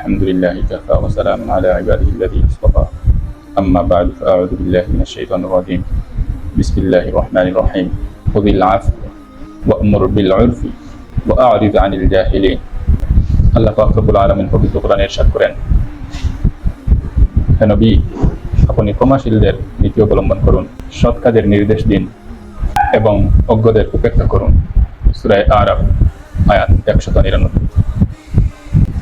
الحمد لله كفى وسلام على عباده الذين اصطفى أما بعد فأعوذ بالله من الشيطان الرجيم بسم الله الرحمن الرحيم خذ العفو وأمر بالعرف وأعرض عن الجاهلين আল্লাহ পাক রব্বুল আলামিন পবিত্র কোরআনে ইরশাদ করেন হে নবী আপনি ক্ষমাশীলদের নীতি অবলম্বন করুন সৎ কাজের নির্দেশ দিন এবং অজ্ঞদের উপেক্ষা করুন সুরায় আরব আয়াত একশত নিরানব্বই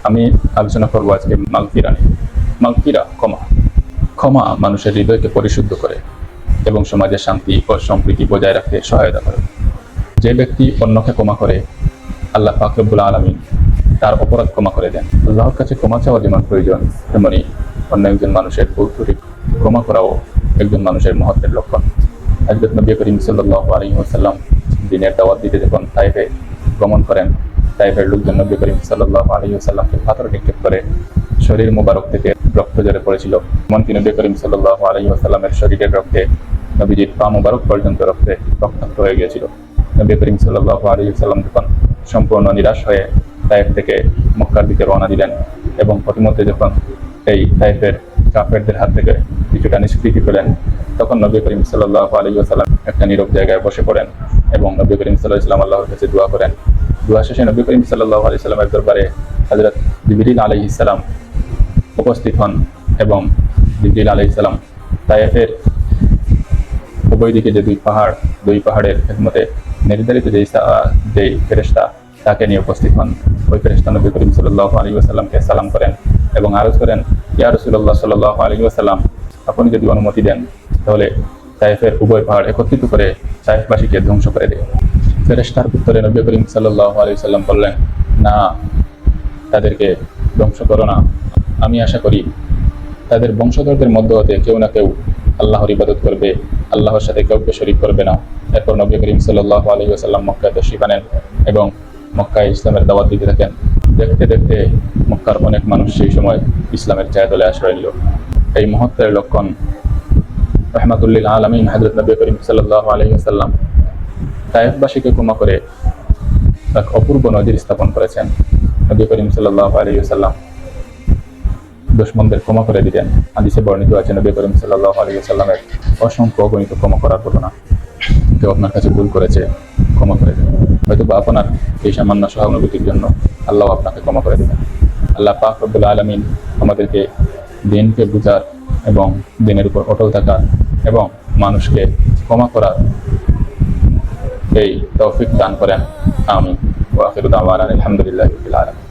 আমি আলোচনা করব আজকে মালকিরা নিয়ে। মালকিরা ক্ষমা। ক্ষমা মানুষের হৃদয়কে পরিশুদ্ধ করে এবং সমাজে শান্তি ও সম্প্রীতি বজায় রাখতে সহায়তা করে। যে ব্যক্তি অন্যকে ক্ষমা করে, আল্লাহ ফাকরবুল আলমিন তার অপরাধ ক্ষমা করে দেন। আল্লাহর কাছে ক্ষমা চাওয়া যেমন প্রয়োজন, তেমনি অন্য একজন মানুষের ভুল ক্ষমা করাও একজন মানুষের মহত্বের লক্ষণ। হজরত নবী করিম সাল্লাহ আলী সাল্লাম দিনের দাওয়াত দিতে যখন তাইফে গমন করেন তাইফের লোকজন নবী করিম সাল্লাহ আলী সাল্লামকে পাথর নিক্ষেপ করে শরীর মোবারক থেকে রক্ত জরে পড়েছিল। এমনকি নবী করিম সাল্লাহ আলী সাল্লামের শরীরের রক্তে নবীজির পা মোবারক পর্যন্ত রক্তে রক্তাক্ত হয়ে গিয়েছিল। নবী করিম সাল্লাহ আলী সাল্লাম যখন সম্পূর্ণ নিরাশ হয়ে তাইফ থেকে মক্কার দিকে রওনা দিলেন এবং প্রতিমধ্যে যখন এই তাইফের কাফেরদের হাত থেকে কিছুটা নিষ্কৃতি পেলেন, তখন নবী করিম সাল্লাহ আলী সাল্লাম একটা নীরব জায়গায় বসে পড়েন এবং নবী করিম সাল্লাহ ইসলাম আল্লাহর কাছে দোয়া করেন দোয়া শেষে নবী করিম সাল্লাহ আলি সাল্লামের দরবারে হজরত জিবিরিল আলহ ইসলাম উপস্থিত হন এবং জিবিরিল আলহ ইসলাম তাইফের উভয় দিকে যে দুই পাহাড়, দুই পাহাড়ের মধ্যে নির্ধারিত সা- যেই ফেরেস্তা তাকে নিয়ে উপস্থিত হন। ওই ফেরেস্তা নবী করিম সাল্লাহ আলী আসাল্লামকে সালাম করেন এবং আরজ করেন, ইয়া রসুল্লাহ সাল্লাহ আলী আসাল্লাম আপনি যদি অনুমতি দেন, তাহলে তাইফের উভয় পাহাড় একত্রিত করে তাইফবাসীকে ধ্বংস করে দেয় ফেরেস্তার উত্তরে নবী করিম সাল্লাহ আলী সাল্লাম বললেন, না, তাদেরকে ধ্বংস করো না। আমি আশা করি তাদের বংশধরদের মধ্য হতে কেউ না কেউ আল্লাহর ইবাদত করবে, আল্লাহর সাথে কেউ কাউকে শরিক করবে না। এরপর নবী করিম সাল্লাহ আলী আসাল্লাম মক্কায় তশরিফ আনেন এবং মক্কায় ইসলামের দাওয়াত দিতে থাকেন। দেখতে দেখতে মক্কার অনেক মানুষ সেই সময় ইসলামের ছায়াতলে আশ্রয় নিল। এই মহত্বের লক্ষণ রহমাতুল্লিল আলমিন হাজরত নবী করিম সাল্লাহ আলহি আসাল্লাম তায়েফবাসীকে ক্ষমা করে এক অপূর্ব নজির স্থাপন করেছেন নবী করিম সাল্লাহ আলহি আসাল্লাম দুশ্মনদের ক্ষমা করে দিলেন হাদিসে বর্ণিত আছে, নবী করিম সাল্লাহ আলী সাল্লামের অসংখ্য অগণিত ক্ষমা করার ঘটনা। কেউ আপনার কাছে ভুল করেছে, ক্ষমা করে দেবেন। হয়তো বা আপনার এই সামান্য সহানুভূতির জন্য আল্লাহ আপনাকে ক্ষমা করে দেবেন। আল্লাহ পাক রব্বুল আলমিন আমাদেরকে দিনকে বুঝার এবং দিনের উপর অটল থাকার এবং মানুষকে ক্ষমা করার এই তৌফিক দান করেন। আমি ওয়াকির দাওয়ান আলহামদুলিল্লাহ আলম